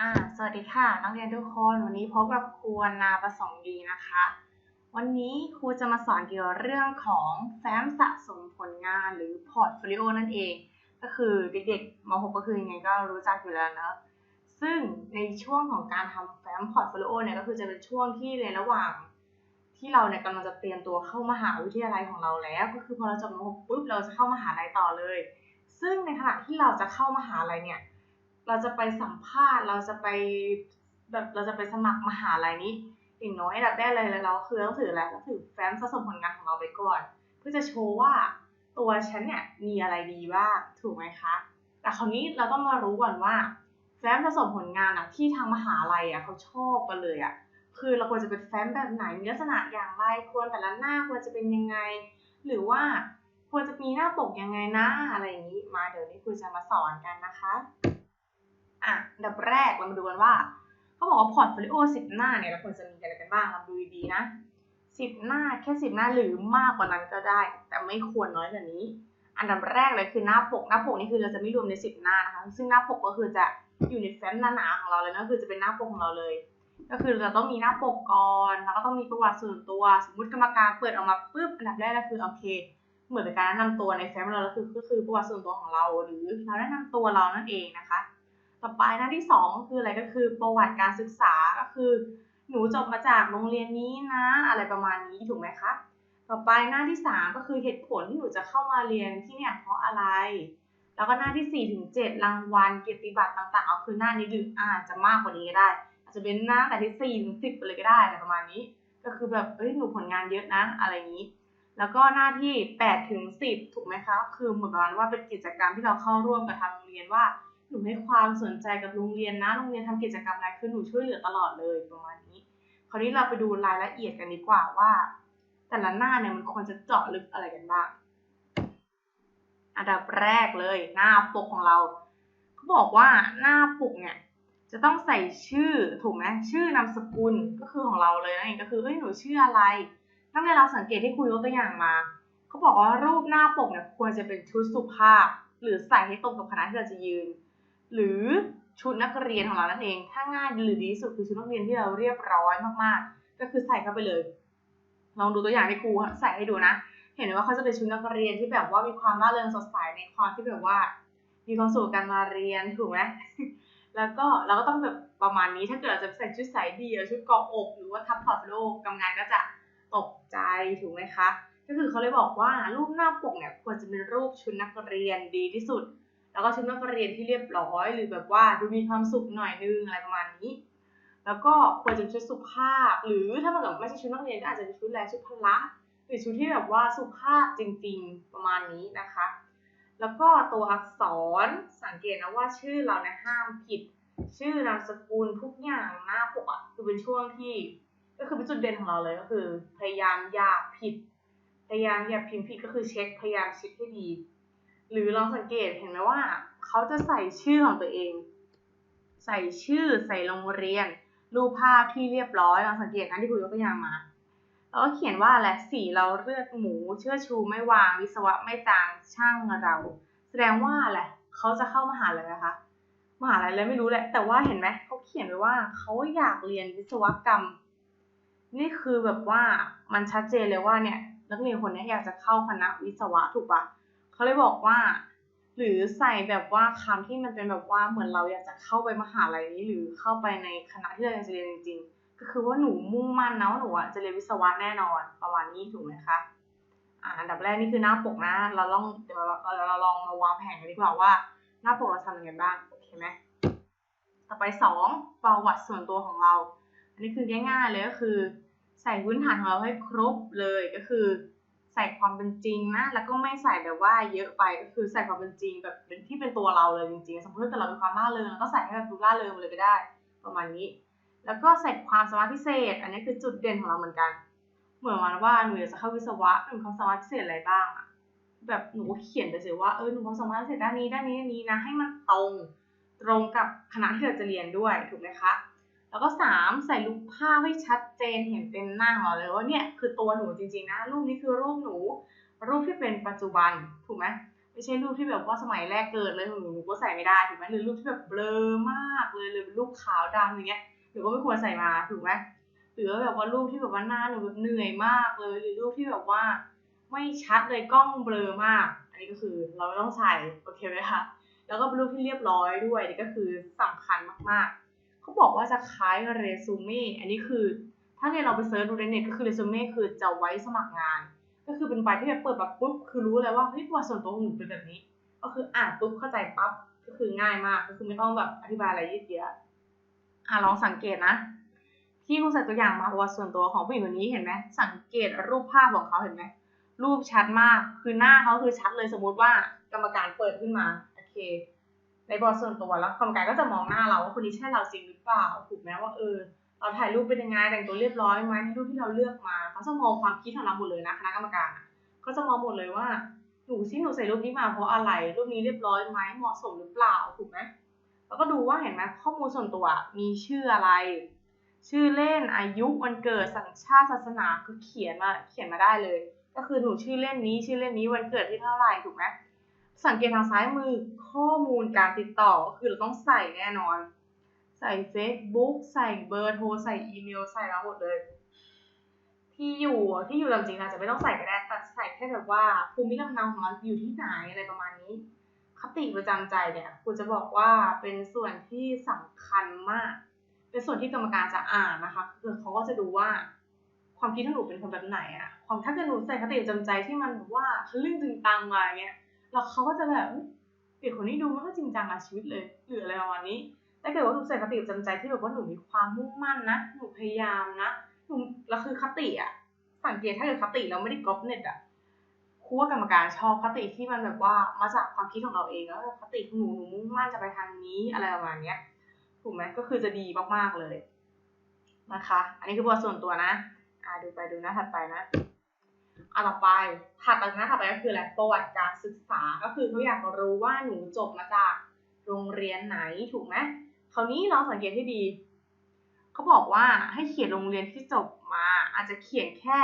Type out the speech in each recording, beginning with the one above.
อ่า สวัสดีค่ะ นักเรียนทุกคน วันนี้พบกับครูวรรณาประสงค์ดีนะคะ วันนี้ครูจะมาสอนเกี่ยวกับเรื่องของแฟ้มสะสมผลงานหรือพอร์ตโฟลิโอนั่นเอง ก็คือเด็กๆม .6 ก็คือยังไงก็รู้จักอยู่แล้วนะซึ่งในช่วงของการทำแฟ้มพอร์ตโฟลิโอเนี่ยก็คือจะเป็นช่วงที่ในระหว่าง ที่เราเนี่ยกำลังจะเตรียมตัวเข้ามหาวิทยาลัยของเราแล้ว ก็คือพอเราจบม .6 ปุ๊บเราจะเข้ามหาลัยต่อเลย ซึ่งในขณะที่เราจะเข้ามหาลัยเนี่ย เราจะไปสัมภาษณ์ เราจะไปแบบเราจะไปสมัครมหาลัยนี้อย่างน้อยอันดับแรกเลยเราคือต้องถืออะไรก็ถือแฟ้มสะสมผลงานของเราไปก่อน เพื่อจะโชว์ว่าตัวฉันเนี่ยมีอะไรดีบ้างถูกไหมคะ แต่คราวนี้เราต้องมารู้ก่อนว่า แฟ้มสะสมผลงานอะที่ทางมหาลัยอะเขาชอบกันเลยอะคือเราควรจะเป็นแฟ้มแบบไหนมีลักษณะอย่างไรควรแต่ละหน้าควรจะเป็นยังไง หรือว่าควรจะมีหน้าปกยังไงนะอะไรอย่างนี้มาเดี๋ยวนี้ครูจะมาสอนกันนะคะ อะดับแรกเรามาดูกันว่าเขาบอกว่าพอร์ตโฟลิโอสิบหน้าเนี่ยเราควรจะมีอะไรกันบ้างเราดูดีนะสิบหน้าแค่สิบหน้าหรือมากกว่านั้นก็ได้ แต่ไม่ควรน้อยกว่านี้ อันดับแรกเลยคือหน้าปกหน้าปกนี่คือเราจะไม่รวมในสิบหน้านะคะซึ่งหน้าปกก็คือจะอยู่ในแฟ้มหนาๆของเราเลยนะคือจะเป็นหน้าปกของเราเลย ก็คือเราต้องมีหน้าปกก่อนแล้วก็ต้องมีประวัติส่วนตัว สมมติกรรมการเปิดออกมาปุ๊บอันดับแรกก็คือโอเคเหมือนเป็นการแนะนำตัวในแฟ้มเราก็คือก็คือประวัติส่วนตัวของเราหรือเราแนะนำตัวเรานั่นเองนะคะ ต่อไปหน้าที่สองก็คืออะไรก็คือประวัติการศึกษาก็คือ หนูจบมาจากโรงเรียนนี้นะ อะไรประมาณนี้ถูกไหมคะต่อไปหน้าที่สามก็คือเหตุผลที่หนูจะเข้ามาเรียนที่เนี่ยเพราะอะไร แล้วก็หน้าที่สี่ถึงเจ็ดรางวัลเกียรติบัตรต่างๆก็คือหน้านี้หรืออาจจะมากกว่านี้ก็ได้ อาจจะเป็นหน้าแต่ที่สี่ถึงสิบไปเลยก็ได้อะไรประมาณนี้ ก็คือแบบเอ้ยหนูผลงานเยอะนะอะไรอย่างนี้ แล้วก็หน้าที่8ถึง10 ถูกไหมคะ คือเหมือนประมาณว่าเป็นกิจกรรมที่เราเข้าร่วมกับทางโรงเรียนว่า หนูให้ความสนใจกับโรงเรียนนะ โรงเรียนทำกิจกรรมอะไรคือหนูช่วยเหลือตลอดเลยประมาณนี้ คราวนี้เราไปดูรายละเอียดกันดีกว่าว่า แต่ละหน้าเนี่ยมันควรจะเจาะลึกอะไรกันบ้าง อันดับแรกเลยหน้าปกของเราเขาบอกว่าหน้าปกเนี่ยจะต้องใส่ชื่อถูกไหมชื่อนามสกุลก็คือของเราเลยนั่นเองก็คือเอ้ยหนูชื่ออะไรถ้าในเราสังเกตที่คุยยกตัวอย่างมาเขาบอกว่ารูปหน้าปกเนี่ยควรจะเป็นชุดสุภาพ หรือใส่ให้ตรงกับคณะที่เราจะยืน หรือชุดนักเรียนของเรานั่นเอง ถ้าง่ายหรือดีที่สุดคือชุดนักเรียนที่เราเรียบร้อยมากๆ ก็คือใส่เข้าไปเลย ลองดูตัวอย่างที่ครูใส่ให้ดูนะ เห็นไหมว่าเขาจะเป็นชุดนักเรียนที่แบบว่ามีความร่าเริงสดใสในความที่แบบว่า มีความสุขการมาเรียนถูกไหมแล้วก็เราก็ต้องแบบประมาณนี้ถ้าเกิดเราจะใส่ชุดสายเดี่ยวชุดเกาะอกหรือว่าทับพอร์ตโลิโอกำงานก็จะตกใจถูกไหมคะ ก็คือเขาเลยบอกว่ารูปหน้าปกเนี่ยควรจะเป็นรูปชุดนักเรียนดีที่สุด แล้วก็ชุดนักเรียนที่เรียบร้อย หรือแบบว่าดูมีความสุขหน่อยนึงอะไรประมาณนี้ แล้วก็ควรจะชุดสุภาพ หรือถ้ามันแบบไม่ใช่ชุดนักเรียนก็อาจจะเป็นชุดแรชุดพละหรือชุดที่แบบว่าสุภาพจริง ๆ ประมาณนี้นะคะ แล้วก็ตัวอักษรสังเกตนะว่าชื่อเราเนี่ยห้ามผิด ชื่อนามสกุลทุกอย่างหน้าปกอะคือเป็นช่วงที่ ก็คือเป็นจุดเด่นของเราเลยก็คือ พยายามอย่าผิด พยายามอย่าพิมพ์ผิดก็คือเช็คพยายามเช็คให้ดี หรือลองสังเกตเห็นไหมว่า เขาจะใส่ชื่อของตัวเอง ใส่ชื่อใส่โรงเรียน รูปภาพที่เรียบร้อยลองสังเกตนะที่คุยยกตัวอย่างมาแล้วก็เขียนว่าอะสีเราเลือดหมู เชื่อชูไม่วาง วิศวะไม่จางช่างเรา แสดงว่าอะไรเขาจะเข้ามหาลัยนะคะมหาลัยอะไรไม่รู้แหละ แต่ว่าเห็นไหมเขาเขียนไว้ว่าเขาอยากเรียนวิศวกรรม นี่คือแบบว่ามันชัดเจนเลยว่าเนี่ยนักเรียนคนนี้อยากจะเข้าคณะวิศวะถูกปะ เขาเลยบอกว่า หรือใส่แบบว่าคำที่มันเป็นแบบว่าเหมือนเราอยากจะเข้าไปมหาลัยนี้ หรือเข้าไปในคณะที่เราอยากจะเรียนจริงๆ ก็คือว่าหนูมุ่งมั่นนะว่าหนูจะเรียนวิศวะแน่นอนประมาณนี้ถูกไหมคะอ่าอันดับแรกนี่คือหน้าปกนะ เราลองเดี๋ยวเราเราลองมาวางแผนกันดีกว่าว่าหน้าปกเราทำยังไงบ้างโอเคไหมต่อไปสองประวัติส่วนตัวของเรา อันนี้คือง่ายๆเลยก็คือ ใส่พื้นฐานของเราให้ครบเลยก็คือ ใส่ความเป็นจริงนะ แล้วก็ไม่ใส่แบบว่าเยอะไปก็คือใส่ความเป็นจริงแบบที่เป็นตัวเราเลยจริงๆ สมมติถ้าเราเป็นความร่าเริงก็ใส่ให้แบบดูร่าเริงเลยก็ได้ ประมาณนี้ แล้วก็ใส่ความสามารถพิเศษ อันนี้คือจุดเด่นของเราเหมือนกัน เหมือนวันว่าหนูอยากจะเข้าวิศวะหนูความสามารถพิเศษอะไรบ้างอะแบบหนูเขียนไปสิว่าเออหนูความสามารถพิเศษด้านนี้ด้านนี้ด้านนี้นะให้มันตรงตรงกับคณะที่เราจะเรียนด้วยถูกไหมคะ แล้วก็สามใส่รูปภาพให้ชัดเจนเห็นเต็มหน้าของเราเลยว่าเนี่ยคือตัวหนูจริงๆนะรูปนี้คือรูปหนู รูปที่เป็นปัจจุบันถูกไหมไม่ใช่รูปที่แบบว่าสมัยแรกเกิดเลยหนูหนูก็ใส่ไม่ได้ถูกไหมหรือรูปที่แบบเบลอมากเลยเลยเป็นรูปขาวดำอย่างเงี้ยหนูก็ไม่ควรใส่มาถูกไหมหรือว่าแบบว่ารูปที่แบบว่าหน้าหนูแบบเหนื่อยมากเลยหรือรูปที่แบบว่า ไม่ชัดเลยกล้องเบลอมาก อันนี้ก็คือเราไม่ต้องใส่โอเคไหมคะแล้วก็รูปที่เรียบร้อยด้วยนี่ก็คือสำคัญมากๆ เขาบอกว่าจะคล้ายเรซูเม่อันนี้คือ ถ้าเนี่ยเราไปเซิร์ชดูในเน็ตก็คือเรซูเม่คือจะไว้สมัครงาน ก็คือเป็นใบที่แบบเปิดแบบปุ๊บคือรู้เลยว่าเฮ้ยประวัติส่วนตัวของหนูเป็นแบบนี้ ก็คืออ่านปุ๊บเข้าใจปั๊บก็คือง่ายมากก็คือไม่ต้องแบบอธิบายอะไรยืดเยื้ออะลองสังเกตนะ ที่ครูใส่ตัวอย่างมาประวัติส่วนตัวของผู้หญิงคนนี้เห็นไหมสังเกตรูปภาพของเขาเห็นไหมรูปชัดมากคือหน้าเขาคือชัดเลยสมมติว่ากรรมการเปิดขึ้นมาโอเค ในบอส่วนตัวแล้วกรรมการก็จะมองหน้าเราว่าคนนี้ใช่เราจริงหรือเปล่าถูกไหมว่าเออเราถ่ายรูปเป็นยังไงแต่งตัวเรียบร้อยไหมในรูปที่เราเลือกมาเขาจะมองความคิดของเราหมดเลยนะคณะกรรมการเขาจะมองหมดเลยว่าหนูที่หนูใส่รูปนี้มาเพราะอะไร รูปนี้เรียบร้อยไหมเหมาะสมหรือเปล่าถูกไหมแล้วก็ดูว่าเห็นไหมข้อมูลส่วนตัวมีชื่ออะไร ชื่อเล่นอายุวันเกิดสัญชาติศาสนาคือเขียนมาเขียนมาได้เลย ก็คือหนูชื่อเล่นนี้ชื่อเล่นนี้วันเกิดที่เท่าไหร่ถูกไหม สังเกตทางซ้ายมือข้อมูลการติดต่อคือเราต้องใส่แน่นอน ใส่ Facebook ใส่เบอร์โทรใส่อีเมลใส่มาหมดเลย ที่อยู่ที่อยู่จริงๆอาจจะไม่ต้องใส่ก็ได้แต่ใส่แค่แบบว่าภูมิลำเนาของเราอยู่ที่ไหนอะไรประมาณนี้ คติประจำใจเนี่ยคุณจะบอกว่าเป็นส่วนที่สำคัญมาก เป็นส่วนที่กรรมการจะอ่านนะคะคือเขาก็จะดูว่าความคิดของหนูเป็นคนแบบไหนอะความถ้าเกิดหนูใส่คติประจำใจที่มันแบบว่าทะลึ่งตึงตังมาเงี้ย แล้วเขาก็จะแบบเด็กคนนี้ดูไม่ค่อยจริงจังกับชีวิตเลยหรืออะไรประมาณนี้ถ้าเกิดว่าหนูใส่คติประจำใจที่แบบว่าหนูมีความมุ่งมั่นนะหนูพยายามนะหนูแล้วคือคติอะสังเกตถ้าเกิดคติเราไม่ได้ก๊อปเน็ตอะครูว่ากรรมการชอบคติที่มันแบบว่ามาจากความคิดของเราเองแล้วคติของหนูหนูมุ่งมั่นจะไปทางนี้อะไรประมาณเนี้ยถูกไหมก็คือจะดีมากๆเลยนะคะ อันนี้คือประส่วนตัวนะ อ่าดูไปดูหน้าถัดไปนะ อ่าต่อไปถัดไปน้าถัดไปก็คืออะไรประวัติการศึกษาก็คือเขาอยากรู้ว่าหนูจบมาจากโรงเรียนไหนถูกไหมคราวนี้เราสังเกตให้ดีเขาบอกว่าให้เขียนโรงเรียนที่จบมา อาจจะเขียนแค่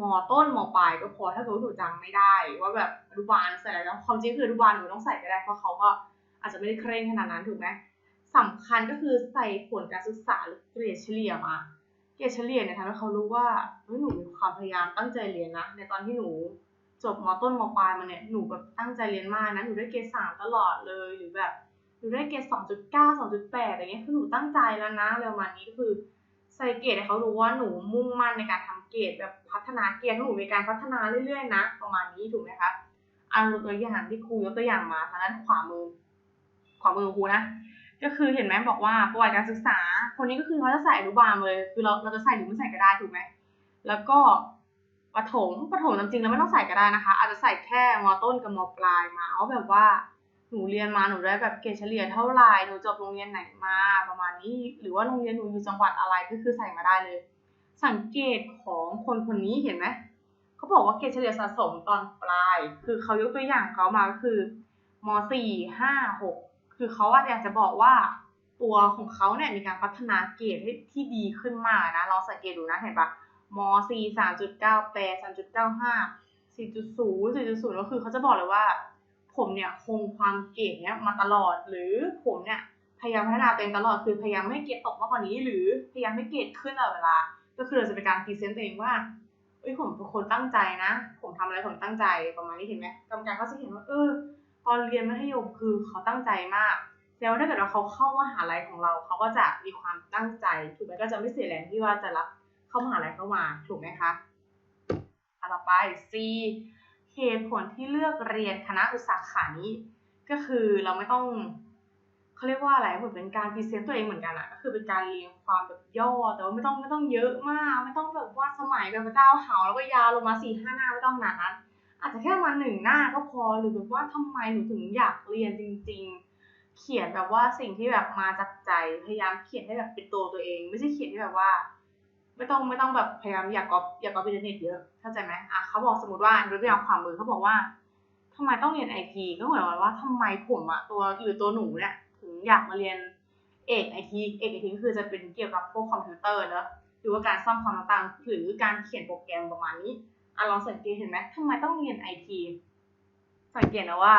มต้นมปลายก็พอถ้าเกิดว่าหนูจำไม่ได้ ว่าแบบอนุบาลใส่อะไรแล้วความจริงคืออนุบาลหนูต้องใส่ก็ได้เพราะเขาก็อาจจะไม่ได้เคร่งขนาดนั้นถูกไหมสำคัญก็คือใส่ผลการศึกษาหรือเกรดเฉลี่ยมา เกรดเฉลี่ยเนี่ยทำให้เขารู้ว่าเฮ้ยหนูมีความพยายามตั้งใจเรียนนะ ในตอนที่หนูจบมต้นมปลายมาเนี่ยหนูแบบตั้งใจเรียนมากนะหนูได้เกรดสามตลอดเลยหรือแบบหนูได้เกรดสองจุดเก้าสองจุดแปดอะไรเงี้ยคือหนูตั้งใจแล้วนะอะไรประมานี้ก็คือใส่เกรดให้เขารู้ว่าหนูมุ่งมั่นในการทำเกรดแบบพัฒนาเกรดหนูมีการพัฒนาเรื่อยๆนะ ประมาณนี้ถูกไหมคะเอาตัวอย่างที่ครูยกตัวอย่างมาทางด้านขวามือขวามือครูนะ ก็คือเห็นไหมบอกว่าประวัติการศึกษา คนนี้ก็คือเขาจะใส่อนุบาลเลยคือเราเราจะใส่หรือไม่ใส่ก็ได้ถูกไหมแล้วก็ประถมประถมจริงๆแล้วไม่ต้องใส่ก็ได้นะคะ อาจจะใส่แค่มต้นกับมปลายมาเอาแบบว่าหนูเรียนมาหนูได้แบบเกรดเฉลี่ยเท่าไหร่หนูจบโรงเรียนไหนมาประมาณนี้ หรือว่าโรงเรียนหนูอยู่จังหวัดอะไรก็คือใส่มาได้เลย สังเกตของคนคนนี้เห็นไหมเขาบอกว่าเกรดเฉลี่ยสะสมตอนปลาย คือเขายกตัวอย่างเขามาก็คือมสี่ห้าหก คือเขาอยากจะบอกว่าตัวของเขาเนี่ยมีการพัฒนาเกรดที่ดีขึ้นมากนะลองสังเกตดูนะเห็นปะมสี่สามจุดเก้าแปดสามจุดเก้าห้าสี่จุดศูนย์สี่จุดศูนย์ก็คือเขาจะบอกเลยว่า ผมเนี่ยคงความเก่งเนี่ยมาตลอด หรือผมเนี่ยพยายามพัฒนาตัวเองตลอด คือพยายามไม่เกรดตกมากกว่านี้ หรือพยายามไม่เกรดขึ้นตลอดเวลา ก็คือเราจะเป็นการพรีเซนต์ตัวเองว่าเอ้ยผมเป็นคนตั้งใจนะ ผมทำอะไรผมตั้งใจประมาณนี้เห็นไหมกรรมการเขาจะเห็นว่าเออ ตอเรียนมัธยมคือเขาตั้งใจมากแล้วถ้าเกิดว่าเขาเข้ามหาลัยของเรา เขาก็จะมีความตั้งใจถูกไหมก็จะไม่เสียแรงที่ว่าจะรับเข้ามหาลัยเข้ามาถูกไหมคะต่อไป C เหตุผลที่เลือกเรียนคณะอุตสาขานี้ ก็คือเราไม่ต้องเขาเรียกว่าอะไรเหมือนเป็นการพรีเซนต์ตัวเองเหมือนกันอะก็คือเป็นการเรียงความแบบย่อแต่ว่าไม่ต้องไม่ต้องเยอะมาก ไม่ต้องแบบว่าสมัยแบบพระเจ้าเหาแล้วก็ยาวลงมาสี่ห้าหน้าไม่ต้องขนาดนั้น อาจจะแค่มาหนึ่งหน้าก็พอหรือแบบว่าทำไมหนูถึงอยากเรียนจริง ๆ เขียนแบบว่าสิ่งที่แบบมาจากใจพยายามเขียนให้แบบเป็นตัวตัวเอง ไม่ใช่เขียนที่แบบว่า ไม่ต้องไม่ต้องแบบพยายามอยากก๊อปอยากก๊อปอินเทอร์เน็ตเยอะเข้าใจไหมอะเขาบอกสมมติว่าดูตัวอย่างความมือเขาบอกว่าทำไมต้องเรียนไอทีก็เหมือนว่าทำไมผมอะตัวหรือตัวหนูเนี่ยถึงอยากมาเรียนเอกไอทีเอกไอทีก็คือจะเป็นเกี่ยวกับพวกคอมพิวเตอร์เนอะหรือว่าการซ่อมคอมต่างๆหรือการเขียนโปรแกรมประมาณนี้ อะลองสังเกตเห็นไหมทำไมต้องเรียนไอที สังเกตนะว่า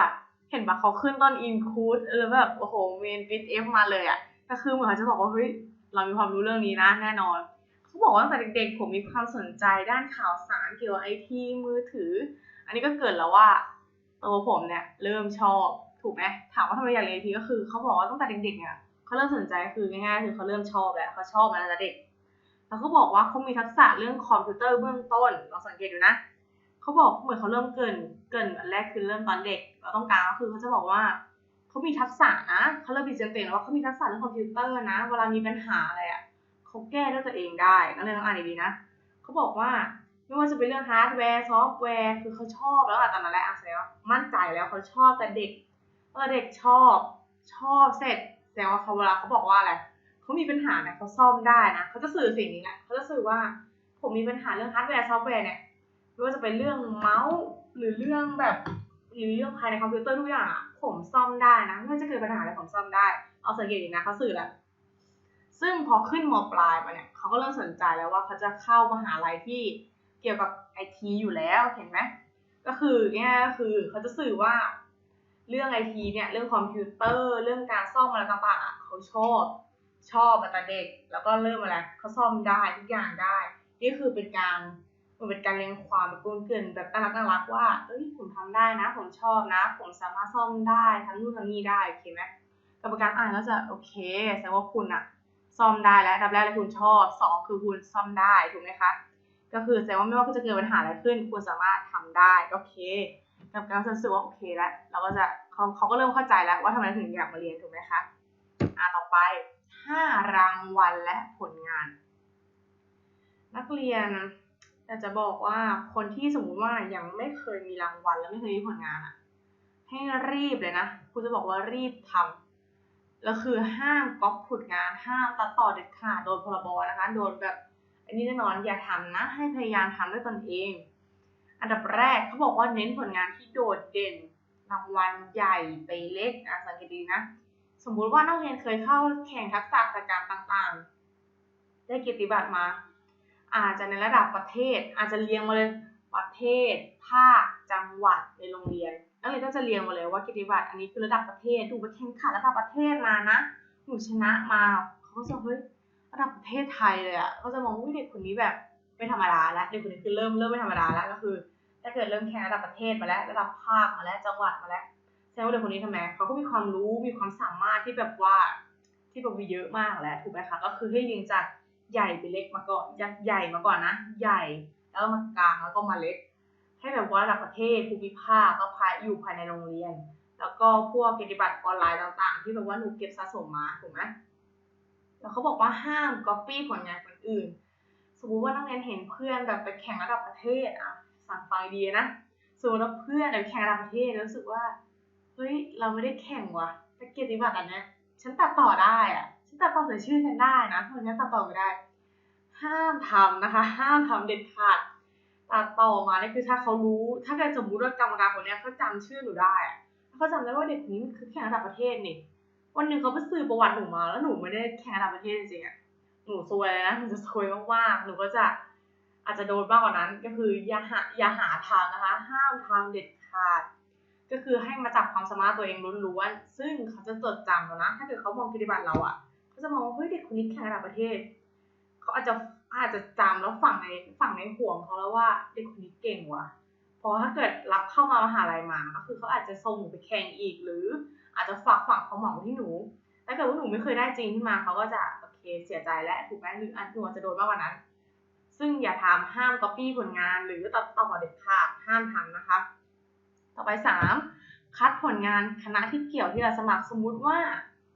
เห็นปะเขาขึ้นตอนอินคูดเออแบบโอ้โหเมนฟิตเอฟมาเลยอะก็คือเหมือนเขาจะบอกว่าเฮ้ยเรามีความรู้เรื่องนี้นะแน่นอนเขาบอกว่าตั้งแต่เด็กๆผมมีความสนใจด้านข่าวสารเกี่ยวกับไอทีมือถือ อันนี้ก็เกิดแล้วว่าตัวผมเนี่ยเริ่มชอบถูกไหมถามว่าทำไมอยากเรียนไอทีก็คือเขาบอกว่าตั้งแต่เด็กๆเนี่ยเขาเริ่มสนใจคือง่ายๆคือเขาเริ่มชอบแหล้วเขาชอบมาตั้งแต่เด็ก แล้วเขาบอกว่าเขามีทักษะเรื่องคอมพิวเตอร์เบื้องต้นลองสังเกตดูนะเขาบอกเหมือนเขาเริ่มเกินเกินอันแรกคือเริ่มตอนเด็กเราต้องการก็คือเขาจะบอกว่าเขามีทักษะนะเขาเริ่มพิจารณาว่าเขามีทักษะเรื่องคอมพิวเตอร์นะเวลามีปัญหาอะไรอะเขาแก้ด้วยตัวเองได้นักเรียต้องอ่านดีๆนะเขาบอกว่าไม่ว่าจะเป็นเรื่องฮาร์ดแวร์ซอฟต์แวร์คือเขาชอบแล้วอะตอนนั้นแหละอะแสดงว่ามั่นใจแล้วเขาชอบแต่เด็กตอนเด็กชอบชอบเสร็จแสดงว่าเขาเวลาเขาบอกว่าอะไร เขามีปัญหาเนี่ยเขาซ่อมได้นะเขาจะสื่อสิ่งนี้แหละเขาจะสื่อว่าผมมีปัญหาเรื่องฮาร์ดแวร์ซอฟต์แวร์เนี่ยไม่ว่าจะเป็นเรื่องเมาส์หรือเรื่องแบบหรือเรื่องภายในคอมพิวเตอร์ทุกอย่างอะผมซ่อมได้นะไม่ว่าจะเกิดปัญหาอะไรผมซ่อมได้ เอาสังเกตดีนะเขาสื่อแหละซึ่งพอขึ้นมปลายมาเนี่ยเขาก็เริ่มสนใจแล้วว่าเขาจะเข้ามหาลัยที่เกี่ยวกับไอทีอยู่แล้วเห็นไหมก็คือง่ยก็คือเขาจะสื่อว่าเรื่องไอทีเนี่ยเรื่องคอมพิวเตอร์ เรื่องการซ่อมอะไรต่างๆเขาชอบ ชอบมาแต่เด็ก แล้วก็เริ่มอะไรเขาซ่อมได้ทุกอย่างได้ นี่คือเป็นการมันเป็นการเลี้ยงความแบบกลเกินแบบน่ารักน่ารักว่า เอ้ยผมทำได้นะ ผมชอบนะ ผมสามารถซ่อมได้ทำนู่นทำนี่ได้โอเคไหมกรรมการอ่านก็จะโอเคแสดงว่าคุณอะซ่อมได้แล้วดับแรกเลยคุณชอบสองคือคุณซ่อมได้ถูกไหมคะก็คือแสดงว่าไม่ว่าจะเกิดปัญหาอะไรขึ้น คุณสามารถทำได้โอเคกรรมการรู้สึกว่าโอเคแล้วเราก็จะเขาเขาก็เริ่มเข้าใจแล้วว่าทำไมถึงอยากมาเรียนถูกไหมคะอ่าต่อไป ห้ารางวัลและผลงาน นักเรียนอยากจะบอกว่าคนที่สมมติว่ายังไม่เคยมีรางวัลและไม่เคยมีผลงานอะให้รีบเลยนะครูจะบอกว่ารีบทำแล้วคือห้ามก๊อปผลงานห้ามตัดต่อเด็ดขาดโดนพรบนะคะโดนแบบอันนี้แน่นอนอย่าทำนะ ให้พยายามทำด้วยตนเอง อันดับแรกเขาบอกว่าเน้นผลงานที่โดดเด่นรางวัลใหญ่ไปเล็กอะสังเกตดีนะ สมมุติว่านักเรียนเคยเข้าแข่งทักษะกิจกรรมต่างๆ ได้เกียรติบัตรมา อาจจะในระดับประเทศ อาจจะเรียงมาเลยประเทศ ภาค จังหวัดในโรงเรียน นักเรียนก็จะเรียงมาเลยว่าเกียรติบัตรอันนี้คือระดับประเทศ ดูไปแข่งขันระดับประเทศมานะหนูชนะมาเขาก็จะเฮ้ยระดับประเทศไทยเลยอะเขาจะมองว่าเด็กคนนี้แบบไม่ธรรมดาแล้วเด็กคนนี้คือเริ่มเริ่มไม่ธรรมดาแล้วก็คือ ถ้าเกิดเริ่มแข่งระดับประเทศมาแล้ว ระดับภาคมาแล้ว จังหวัดมาแล้ว แสดงว่าเด็กคนนี้ทำไมเขาก็มีความรู้มีความสามารถที่แบบว่าที่แบบมีเยอะมากแล้วถูกไหมคะก็คือให้เรียงจากใหญ่ไปเล็กมาก่อนจากใหญ่มาก่อนนะ ใหญ่แล้วมากลางแล้วก็มาเล็ก ให้แบบว่าระดับประเทศภูมิภาคก็ภายอยู่ภายในโรงเรียน แล้วก็พวกเกียรติบัตรออนไลน์ต่างๆ ที่แบบว่าหนูเก็บสะสมมาถูกไหมแล้วเขาบอกว่าห้ามก๊อปปี้ผลงานคนอื่น สมมติว่านักเรียนเห็นเพื่อนแบบไปแข่งระดับประเทศอะสั่งฟังดีนะสมมติว่าเพื่อนไปแข่งระดับประเทศแล้วรู้สึกว่า เฮ้ย เราไม่ได้แข่งว่ะแต่เกียรติบัตรอันเนี้ยฉันตัดต่อได้อะฉันตัดต่อใส่ชื่อฉันได้นะเพราะฉันตัดต่อไม่ได้ ห้ามทำนะคะ ห้ามทำเด็ดขาดตัดต่อมาเนี่ยคือถ้าเขารู้ ถ้าเกิดสมมติว่ากรรมการคนเนี้ยเขาจำชื่อหนูได้เขาจำได้ว่าเด็กนี้คือแข่งระดับประเทศนี่ วันหนึ่งเขาไปสืบประวัติหนูมา แล้วหนูไม่ได้แข่งระดับประเทศจริงๆอะหนูซวยเลยนะหนูจะซวยมากๆหนูก็จะอาจจะโดนมากกว่านั้นก็คืออย่าหาอย่าหาทางนะคะ ห้ามทำเด็ดขาด ก็คือให้มาจับความสามารถตัวเองล้วนๆ ซึ่งเขาจะจดจำแล้วนะ ถ้าเกิดเขามองปฏิบัติเราอะเขาจะมองว่าเฮ้ยเด็กคนนี้แข่งระดับประเทศ เขาอาจจะอาจจะจำแล้วฝังในฝังในห่วงเขาแล้วว่าเด็กคนนี้เก่งว่ะพอถ้าเกิดรับเข้ามามหาลัยมา ก็คือเขาอาจจะส่งหนูไปแข่งอีก หรืออาจจะฝากฝังความหวังไว้ที่หนู ถ้าเกิดว่าหนูไม่เคยได้จริงขึ้นมาเขาก็จะโอเคเสียใจและถูกไหมหรืออันหนูอาจจะโดนมากกว่านั้น ซึ่งอย่าทำห้ามก๊อปปี้ผลงาน หรือตัดต่อเด็ดขาดห้ามทำนะคะ ต่อไปสามคัดผลงานคณะที่เกี่ยวที่เราสมัครสมมุติว่า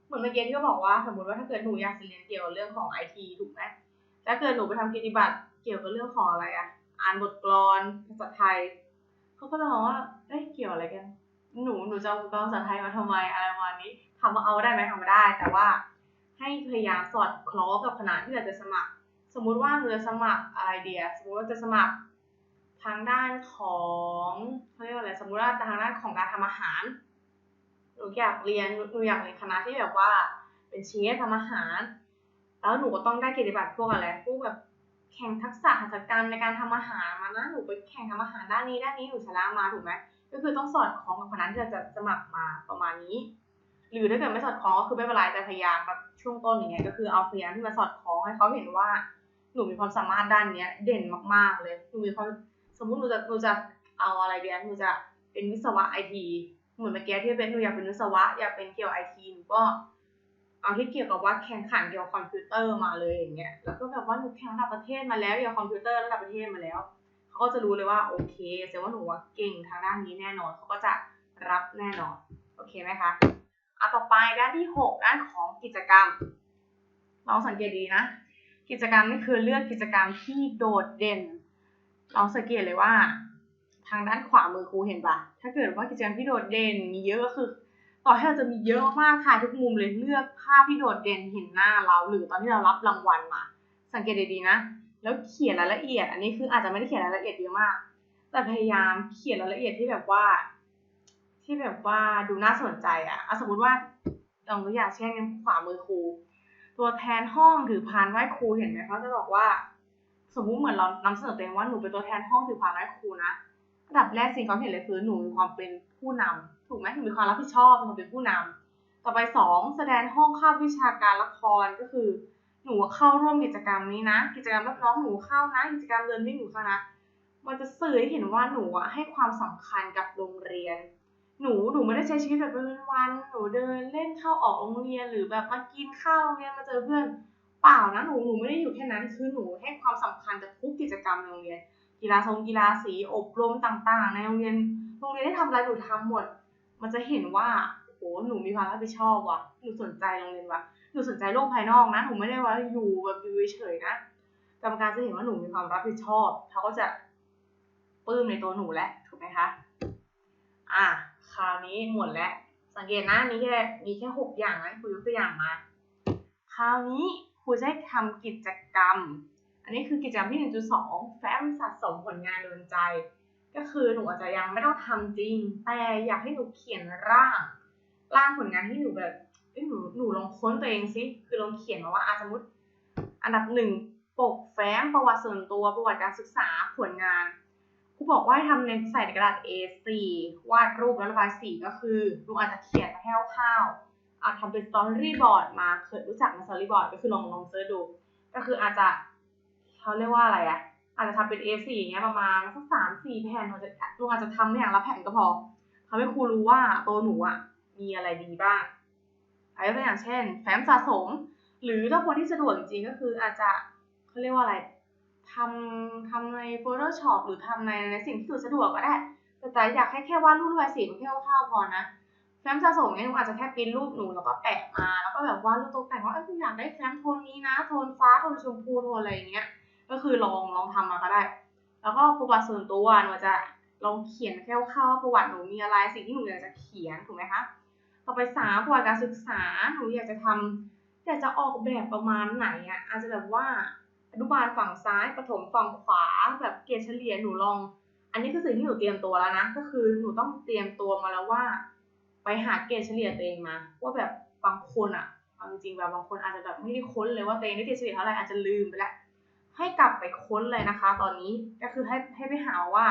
เหมือนเมื่อกี้ที่เขาบอกว่าสมมติว่าถ้าเกิดหนูอยากจะเรียนเกี่ยวกับเรื่องของไอทีถูกไหมถ้าเกิดหนูไปทำกิจบัตรเกี่ยวกับเรื่องของอะไรอะอ่านบทกลอนภาษาไทยเขาก็จะมองว่าเอ้ยเกี่ยวอะไรกัน หนูหนูจะเอาบทกลอนภาษาไทยมาทำไมอะไรประมาณนี้ทำมาเอาได้ไหมทำมาได้ แต่ว่าให้พยายามสอดคล้องกับคณะที่เราจะสมัคร สมมุติว่าหนูจะสมัครอะไรเดียสมมติว่าจะสมัคร ทางด้านของเขาเรียกว่าอะไรสมมุติว่าทางด้านของการทำอาหารหนูอยากเรียนหนูอยากเรียนคณะที่แบบว่า เป็นเชฟทำอาหาร แล้วหนูก็ต้องได้เกียรติบัตรพวกอะไรพวกแบบแข่งทักษะหัตถกรรมในการทำอาหารมานะหนูไปแข่งทำอาหารด้านนี้ด้านนี้หนูชนะมาถูกไหมก็คือต้องสอดคล้องกับคณะที่เราจะสมัครมาประมาณนี้ หรือถ้าเกิดไม่สอดคล้องก็คือไม่เป็นไรแต่พยายามแบบช่วงต้นอย่างเงี้ยก็คือเอาพยายามที่มาสอดคล้องให้เขาเห็นว่าหนูมีความสามารถด้านเนี้ยเด่นมากๆเลยหนูมีความ สมมุติหนูจะหนูจะเอาอะไรเดียหนูจะเป็นวิศวะไอทีเหมือนเมื่อกี้ที่เป็นหนูอยากเป็นวิศวะอยากเป็นเกี่ยวไอทีหนูก็เอาที่เกี่ยวกับว่าแข่งขันเกี่ยวกับคอมพิวเตอร์มาเลยอย่างเงี้ย แล้วก็แบบว่าหนูแข่งระดับประเทศมาแล้วเกี่ยวกับคอมพิวเตอร์ระดับประเทศมาแล้ว เขาก็จะรู้เลยว่าโอเคแสดงว่าหนูว่าเก่งทางด้านนี้แน่นอน เขาก็จะรับแน่นอน โอเคไหมคะอะต่อไปด้านที่หกด้านของกิจกรรมลองสังเกตดีนะ กิจกรรมนี่คือเลือกกิจกรรมที่โดดเด่น ลองสังเกตเลยว่า ทางด้านขวามือครูเห็นปะถ้าเกิดว่ากิจกรรมที่โดดเด่นมีเยอะก็คือ ต่อให้เราจะมีเยอะมากถ่ายทุกมุมเลยเลือกภาพที่โดดเด่นเห็นหน้าเรา หรือตอนที่เรารับรางวัลมา สังเกตดีๆนะ แล้วเขียนรายละเอียด อันนี้คืออาจจะไม่ได้เขียนรายละเอียดเยอะมาก แต่พยายามเขียนรายละเอียดที่แบบว่า ที่แบบว่าดูน่าสนใจอะอะสมมติว่าลองตัวอย่างเช่นขวามือครูตัวแทนห้องถือพานไหว้ครูเห็นไหมเขาจะบอกว่า สมมุติเหมือนเรานำเสนอตัวเองว่าหนูเป็นตัวแทนห้องถือพานไหว้ครูนะระดับแรกสิ่งที่เขาเห็นเลยคือหนูมีความเป็นผู้นำถูกไหมหนูมีความรับผิดชอบมีความเป็นผู้นำต่อไปสองแสดงห้องคาวิชาการละครก็คือ หนูเข้าร่วมกิจกรรมนี้นะ กิจกรรมรับน้องหนูเข้านะ กิจกรรมเดินวิ่งหนูเข้านะ มันจะสื่อให้เห็นว่าหนูอะให้ความสำคัญกับโรงเรียน หนูหนูไม่ได้ใช้ชีวิตแบบวัน หนูเดินเล่นเข้าออกโรงเรียนหรือแบบมากินข้าวโรงเรียนมาเจอเพื่อน เปล่านะหนูหนูไม่ได้อยู่แค่นั้นคือหนูให้ความสำคัญกับทุกกิจกรรมในโรงเรียน กีฬาทรงกีฬาสีอบรมต่างๆ ในโรงเรียนโรงเรียนได้ทำอะไรหนูทำหมด มันจะเห็นว่าโหหนูมีความรับผิดชอบว่ะหนูสนใจโรงเรียนว่ะหนูสนใจโลกภายนอกนะหนูไม่ได้ว่าอยู่แบบอยู่เฉยๆนะกรรมการจะเห็นว่าหนูมีความรับผิดชอบเขาก็จะปลื้มในตัวหนูแหละถูกไหมคะอะคราวนี้หมดแล้วสังเกตนะมีแค่มีแค่หกอย่างนะครูยกตัวอย่างมา คราวนี้ ครูจะให้ทำกิจกรรม อันนี้คือกิจกรรมที่ 1.2 แฟ้มสะสมผลงานโดนใจ ก็คือหนูอาจจะยังไม่ต้องทำจริง แต่อยากให้หนูเขียนร่าง ร่างผลงานที่หนูแบบหนูหนูลองค้นตัวเองสิคือลองเขียนมาว่าอาสมมติอันดับหนึ่งปกแฟ้มประวัติส่วนตัวประวัติการศึกษาผลงานครูบอกว่าให้ทำในใส่กระดาษ A4 วาดรูปแล้วระบายสีก็คือหนูอาจจะเขียนมาแค่วๆ อาจทำเป็นสตอรี่บอร์ดมาเคยรู้จักมาสตอรี่บอร์ดก็คือลองลองเซิร์ชดู ก็คืออาจจะเขาเรียกว่าอะไรอะอาจจะทำเป็น A4 อย่างเงี้ยประมาณสักสามสี่แผ่นหนูจะหนูอาจจะทำอย่างละแผ่นก็พอทำให้ครูรู้ว่าตัวหนูอะมีอะไรดีบ้างยกตัวอย่างเช่น แฟ้มสะสม หรือถ้าคนที่สะดวกจริงก็คืออาจจะเขาเรียกว่าอะไรทำทำใน Photoshop หรือทำในในสิ่งที่หนูสะดวกก็ได้แต่แต่อยากให้แค่วาดรูประบายสีมันแค่คร่าวๆพอนะ แฟ้มสะสมเนี่ยหนูอาจจะแค่ปริ้นรูปหนูแล้วก็แปะมา แล้วก็แบบวาดรูปตกแต่งว่าเอออยากได้แฟ้มโทนนี้นะ โทนฟ้า โทนชมพู โทนอะไรอย่างเงี้ย ก็คือลองลองทำมาก็ได้ แล้วก็ประวัติส่วนตัวหนูจะลองเขียนแค่คร่าวๆประวัติหนูมีอะไร สิ่งที่หนูอยากจะเขียนถูกไหมคะ ต่อไปสามประวัติการศึกษา หนูอยากจะทำอยากจะออกแบบประมาณไหนอะ อาจจะแบบว่าอนุบาลฝั่งซ้ายประถมฝั่งขวา แบบเกรดเฉลี่ยหนูลอง อันนี้คือสิ่งที่หนูเตรียมตัวแล้วนะ ก็คือหนูต้องเตรียมตัวมาแล้วว่า ไปหาเกรดเฉลี่ยตัวเองมาว่าแบบบางคนอะเอาจริงๆแบบบางคนอาจจะแบบไม่ได้ค้นเลยว่าตัวเองได้เกรดเฉลี่ยเท่าไหร่อาจจะลืมไปแล้วให้กลับไปค้นเลยนะคะ ตอนนี้ก็คือให้ให้ไปหาว่า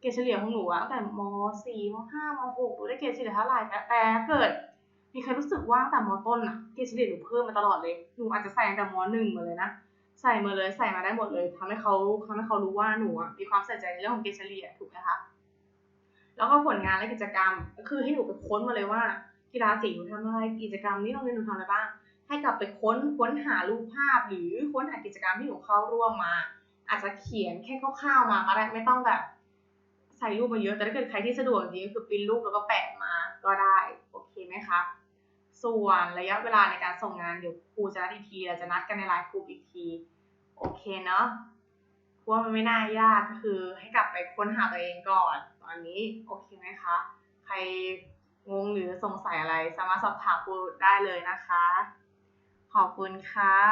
เกรดเฉลี่ยของหนูอะตั้งแต่ม .4 ม .5 ม .6 หนูได้เกรดเฉลี่ยเท่าไหร่แต่แต่เกิด มีใครรู้สึกว่าตั้งแต่มต้นอะเกรดเฉลี่ยหนูเพิ่มมาตลอดเลยหนูอาจจะใส่ตั้งแต่ม .1 มาเลยนะใส่มาเลยใส่มาได้หมดเลยทำให้เขาทำให้เขารู้ว่าหนูอะมีความใส่ใจในเรื่องของเกรดเฉลี่ยถูกไหมคะ แล้วก็ผลงานและกิจกรรมก็คือให้หนูไปค้นมาเลยว่า กีฬาสีหนูทำอะไรกิจกรรมนี้โรงเรียนหนูทำอะไรบ้าง ให้กลับไปค้นค้นหารูปภาพ หรือค้นหากิจกรรมที่หนูเข้าร่วมมา อาจจะเขียนแค่คร่าวๆมาก็ได้ไม่ต้องแบบใส่รูปมาเยอะแต่ถ้าเกิดใครที่สะดวกจริงก็คือปริ้นรูปแล้วก็แปะมาก็ได้โอเคไหมคะส่วนระยะเวลาในการส่งงานเดี๋ยวครูจะนัดอีกทีเราจะนัดกันในไลน์กลุ่มอีกทีโอเคเนาะเพราะว่ามันไม่น่ายากก็คือให้กลับไปค้นหาตัวเองก่อน อนนี้ โอเคไหมคะ ใครงงหรือสงสัยอะไรสามารถสอบถามครูได้เลยนะคะ ขอบคุณค่ะ